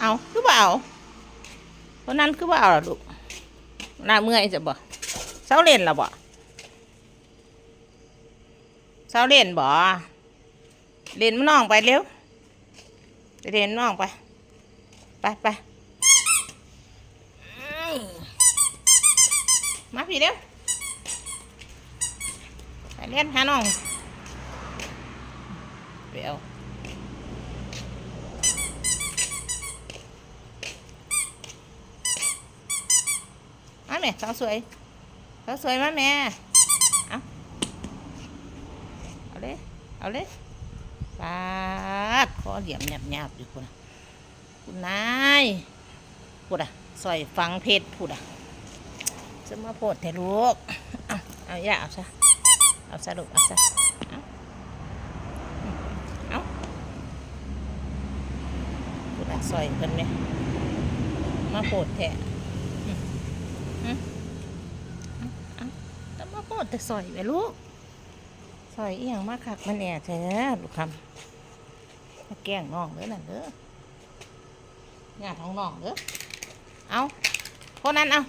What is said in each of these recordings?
เอาคือบ่เอาคนนั้นคือว่าเอาล่ะลูกหน้าเมื่อยจะบ่เช้าเล่นละบ่เช้าเล่นบ่เล่นมันน้องไปเร็วไปเล่นมันน้องไป ไปไปมาพี่เร็วไปเล่นหาน้องเอาม แม่สาวสวยสาวสวยมาแม่ เอาเอาเลย เอาเลยปาดคอเหลี่ยมหยาบหยาบๆอยู่คนนะคุณนายพูดอะซอยฟังเพชรพูดอะจะมาโพดแต่ลูก เอาเอาอย่าเอาซะ เอาซะลูกเอาซะเอาพูดอะซอยเพิ่นเนี่ยมาโพดแท้ต้องมาโพด แต่ซอยไปลูกซอยเอียงมากคักมันแหน่แท้ลูกคำมาแกงน้องเด้อนั่นเด้อญาติของน้องเด้อเอาคนนั้นเอา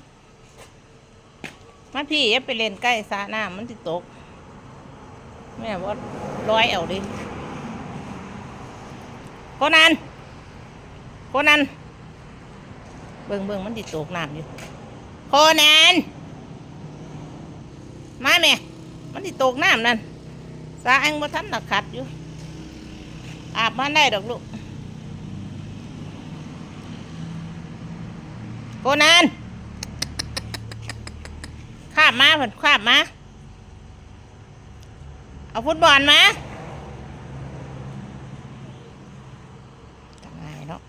มาพี่อย่าไปเล่นใกล้สระน้ำมันติตก แม่ว่าร้อยเอาดิคนนั้นคนนั้นเบิ่งเบิ่งมันติตกน้ำอยู่คนนั้น มาแม่ มันติตกน้ำนั่นสาอังบ่ทันหนักขัดอยู่ อาบมาได้ดอกลูกโกนันข้ามมาเพิ่นข้ามมา เอาฟุตบอลมาทำไงเนาะ